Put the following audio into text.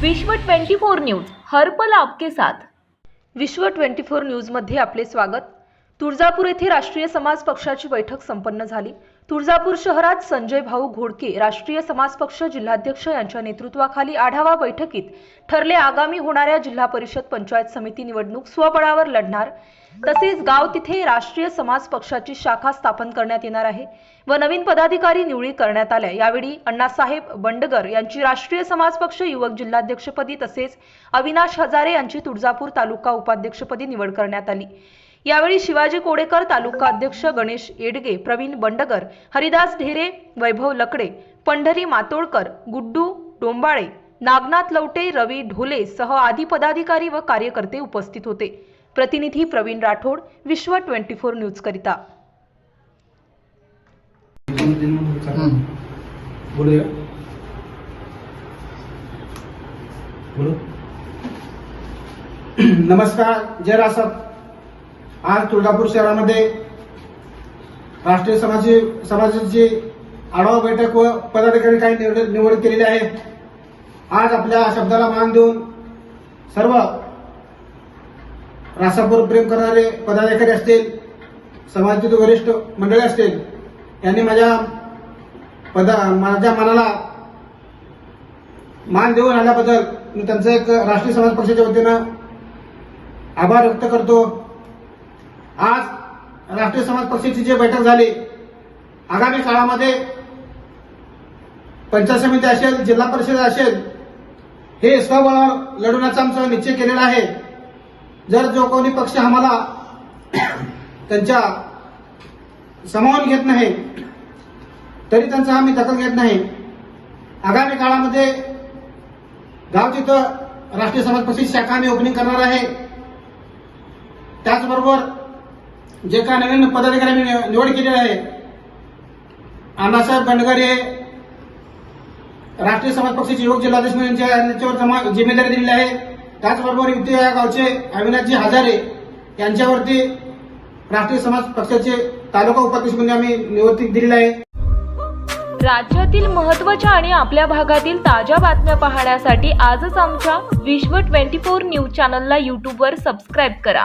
विश्व 24 न्यूज हर्पल आपके साथ. विश्व ट्वेंटी फोर न्यूजमध्ये आपले स्वागत. तुळजापूर येथे राष्ट्रीय समाज पक्षाची बैठक संपन्न झाली. तुळजापूर शहरात संजय भाऊ घोडके राष्ट्रीय समाज पक्ष जिल्हाध्यक्ष यांच्या नेतृत्वाखाली आढावा बैठकीत ठरले आगामी होणाऱ्या जिल्हा परिषद पंचायत समिती निवडणूक स्वबळावर लढणार. तसेच गाव तिथे राष्ट्रीय समाज पक्षाची शाखा स्थापन करण्यात येणार आहे व नवीन पदाधिकारी निवडी करण्यात आल्या. यावेळी अण्णासाहेब बंडगर यांची राष्ट्रीय समाज पक्ष युवक जिल्हाध्यक्षपदी तसेच अविनाश हजारे यांची तुळजापूर तालुका उपाध्यक्षपदी निवड करण्यात आली. यावेळी शिवाजी कोडेकर तालुका अध्यक्ष गणेश येडगे प्रवीण बंडगर हरिदास ढेरे वैभव लकडे पंढरी मातोळकर गुड्डू डोंबाळे नागनाथ लवटे रवी ढोले सह आदी पदाधिकारी व कार्यकर्ते उपस्थित होते. प्रतिनिधी प्रवीण राठोड विश्व ट्वेंटी फोर न्यूज करिता. नमस्कार जय रासप आज तुळजापूर शहरामध्ये राष्ट्रीय समाजी समाजाची आढावा बैठक व पदाधिकारी काही निवड निवड केलेली आहे. आज आपल्या शब्दाला मान देऊन सर्व रासापूर प्रेम करणारे पदाधिकारी असतील समाजातील वरिष्ठ मंडळी असतील यांनी माझ्या पदा माझ्या मनाला मान देऊन आल्याबद्दल मी त्यांचं एक राष्ट्रीय समाज पक्षाच्या वतीनं आभार व्यक्त करतो. आज राष्ट्रीय समाज पक्षाची जी बैठक झाली आगामी काळामध्ये पंचायत समिती असेल जिल्हा परिषद असेल हे स्वबळावर लढवण्याचा आमचा निश्चय केलेला आहे. जर जो कोणी पक्ष आम्हाला त्यांच्या समावून घेत नाही तरी त्यांचा आम्ही दखल घेत नाही. आगामी काळामध्ये गाव तिथं राष्ट्रीय समाज पक्षाची शाखा आम्ही ओपनिंग करणार आहे त्याचबरोबर जे काय नवीन पदाधिकारी आम्ही निवड केलेली आहे. अण्णासाहेब बंडगर राष्ट्रीय समाज पक्षाचे युवक जिल्हाध्यक्ष म्हणून यांच्यावर जमा- जिम्मेदारी दिलेली आहे. त्याचबरोबर युती या गावचे अविनाशजी हजारे यांच्यावरती राष्ट्रीय समाज पक्षाचे तालुका उपाध्यक्ष म्हणून आम्ही निवृत्ती दिलेली आहे. राज्यातील महत्त्वाच्या आणि आपल्या भागातील ताज्या बातम्या पाहण्यासाठी आजच आमच्या विश्व 24 न्यूज चॅनलला यूट्यूबवर सबस्क्राईब करा.